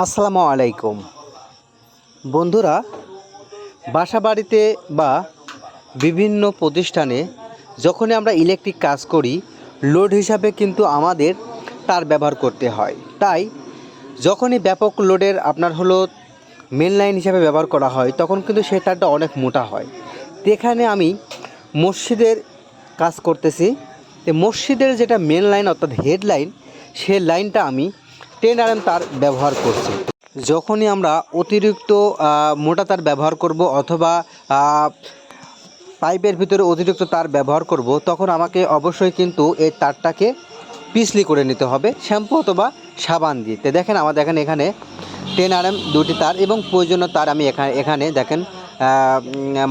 আসসালামু আলাইকুম। বন্ধুরা বাসা বাড়িতে বা বিভিন্ন প্রতিষ্ঠানে যখনই আমরা ইলেকট্রিক কাজ করি লোড হিসাবে কিন্তু আমাদের তার ব্যবহার করতে হয়। তাই, যখনই ব্যাপক লোডের আপনার হলো মেন লাইন হিসাবে ব্যবহার করা হয়, তখন কিন্তু সেই তারটা অনেক মোটা হয়। এখানে আমি মসজিদের কাজ করতেছি। তো মসজিদের যেটা মেন লাইন অর্থাৎ হেড লাইন সে লাইনটা আমি টেন আর তার ব্যবহার করছি। যখনই আমরা অতিরিক্ত মোটা তার ব্যবহার করব অথবা পাইপের ভিতরে অতিরিক্ত তার ব্যবহার করব, তখন আমাকে অবশ্যই কিন্তু এই তারটাকে পিছলি করে নিতে হবে, শ্যাম্পু অথবা সাবান দিয়ে। তো দেখেন আমাদের এখানে এখানে টেন আর এম দুটি তার এবং প্রয়োজনীয় তার আমি এখানে এখানে দেখেন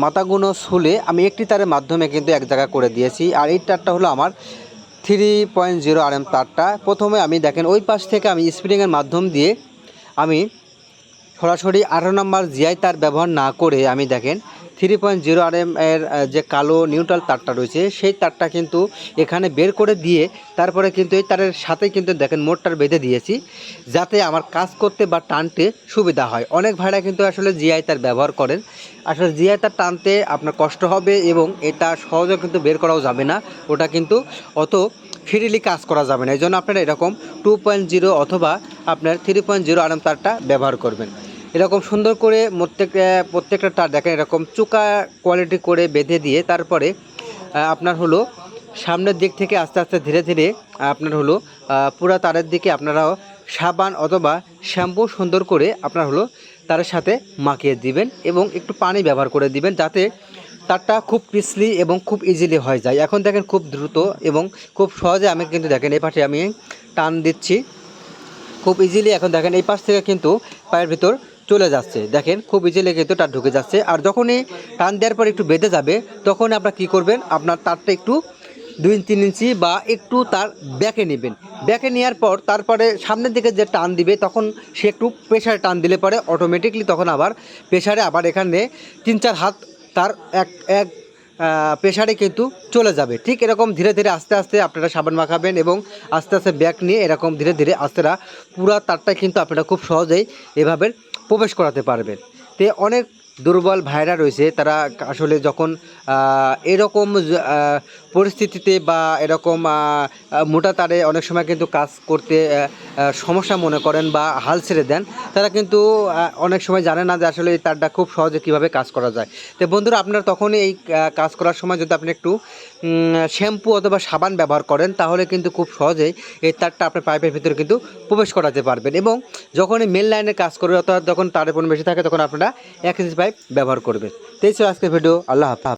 মাথাগুলো শুলে আমি একটি তারের মাধ্যমে কিন্তু এক জায়গা করে দিয়েছি। আর এই তারটা হলো আমার three point zero R M তারটা। প্রথমে আমি দেখেন, ওই পাশ থেকে আমি স্প্রিংয়ের মাধ্যম দিয়ে আমি সরাসরি আঠারো নম্বর জিআই তার ব্যবহার না করে আমি দেখেন three point zero R M এর যে কালো নিউট্রাল তারটা রয়েছে, সেই তারটা কিন্তু এখানে বের করে দিয়ে তারপরে কিন্তু এই তারের সাথে কিন্তু দেখেন মোটটার বেঁধে দিয়েছি, যাতে আমার কাজ করতে বা টানতে সুবিধা হয়। অনেক ভাইরা কিন্তু আসলে জিআই তার ব্যবহার করেন। আসলে জিআই তার টানতে আপনার কষ্ট হবে এবং এটা সহজে কিন্তু বের করাও যাবে না, ওটা কিন্তু অত ফ্রিলি কাজ করা যাবে না। এই জন্য আপনারা এরকম টু পয়েন্ট জিরো অথবা আপনার থ্রি পয়েন্ট জিরো আরাম তারটা ব্যবহার করবেন। এরকম সুন্দর করে প্রত্যেকটা প্রত্যেকটা তার দেখেন, এরকম চুকা কোয়ালিটি করে বেঁধে দিয়ে তারপরে আপনার হলো সামনের দিক থেকে আস্তে আস্তে ধীরে ধীরে আপনার হলো পুরা তারের দিকে আপনারাও সাবান অথবা শ্যাম্পু সুন্দর করে আপনার হলো তারের সাথে মাখিয়ে দিবেন এবং একটু পানি ব্যবহার করে দিবেন যাতে তারটা খুব পিছলি এবং খুব ইজিলি হয়ে যায়। এখন দেখেন খুব দ্রুত এবং খুব সহজে আমি কিন্তু দেখেন, এই পাশে আমি টান দিচ্ছি। খুব ইজিলি এখন দেখেন, এই পাশ থেকে কিন্তু পায়ের ভিতর চলে যাচ্ছে। দেখেন, খুব ইজিলি কিন্তু তার ঢুকে যাচ্ছে। আর যখনই টান দেওয়ার পর একটু বেঁধে যাবে, তখন আপনার কি করবেন? আপনার তারটা একটু দুই তিন ইঞ্চি বা একটু তার ব্যাকে নেবেন। ব্যাকে নেওয়ার পর তারপরে সামনের দিকে যে টান দিবে, তখন সে একটু প্রেশারে টান দিলে পরে অটোমেটিকলি তখন আবার প্রেশারে আবার এখানে তিন চার হাত তার এক এক প্রেশারে কিন্তু চলে যাবে। ঠিক এরকম ধীরে ধীরে আস্তে আস্তে আপনারা সাবান মাখাবেন এবং আস্তে আস্তে ব্যাগ নিয়ে এরকম ধীরে ধীরে আস্তেরা পুরা তারটা কিন্তু আপনারা খুব সহজেই এভাবে প্রবেশ করাতে পারবেন। তে অনেক দুর্বল ভাইরা রয়েছে, তারা আসলে যখন এরকম পরিস্থিতিতে বা এরকম মোটা তারে অনেক সময় কিন্তু কাজ করতে সমস্যা মনে করেন বা হাল ছেড়ে দেন, তারা কিন্তু অনেক সময় জানে না যে আসলে এই তারটা খুব সহজে কীভাবে কাজ করা যায়। তো বন্ধুরা, আপনারা তখনই এই কাজ করার সময় যদি আপনি একটু শ্যাম্পু অথবা সাবান ব্যবহার করেন, তাহলে কিন্তু খুব সহজেই এই তারটা আপনার পাইপের ভিতরে কিন্তু প্রবেশ করাতে পারবেন এবং যখনই মেল লাইনে কাজ করবে, অর্থাৎ যখন তারের বেশি থাকে, তখন আপনারা এক ইঞ্চি পাইপ ব্যবহার করবেন তো এই আজকের ভিডিও। আল্লাহ হাফাজ।